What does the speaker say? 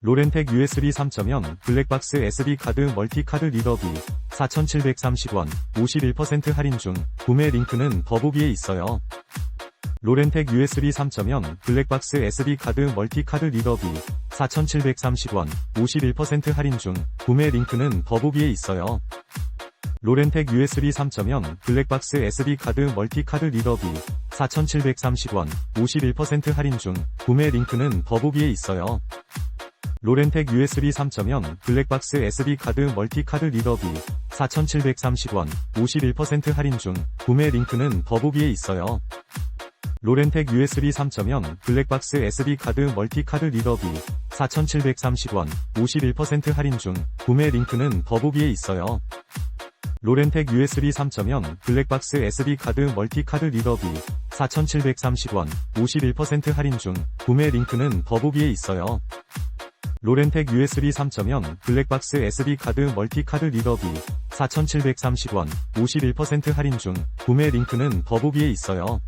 로렌텍 USB 3.0 블랙박스 SD 카드 멀티카드 리더기 4,730원 51% 할인 중 구매 링크는 더보기에 있어요. 로렌텍 USB 3.0 블랙박스 SD 카드 멀티카드 리더기 4,730원 51% 할인 중 구매 링크는 더보기에 있어요. 로렌텍 USB 3.0 블랙박스 SD 카드 멀티카드 리더기 4,730원 51% 할인 중 구매 링크는 더보기에 있어요. 로렌텍 USB 3.0 블랙박스 SD 카드 멀티카드 리더기 4,730원 51% 할인 중 구매 링크는 더보기에 있어요. 로렌텍 USB 3.0 블랙박스 SD 카드 멀티카드 리더기 4,730원 51% 할인 중 구매 링크는 더보기에 있어요. 로렌텍 USB 3.0 블랙박스 SD 카드 멀티카드 리더기 4,730원 51% 할인 중 구매 링크는 더보기에 있어요. 로렌텍 USB 3.0 블랙박스 SD 카드 멀티카드 리더기 4,730원 51% 할인 중 구매 링크는 더보기에 있어요.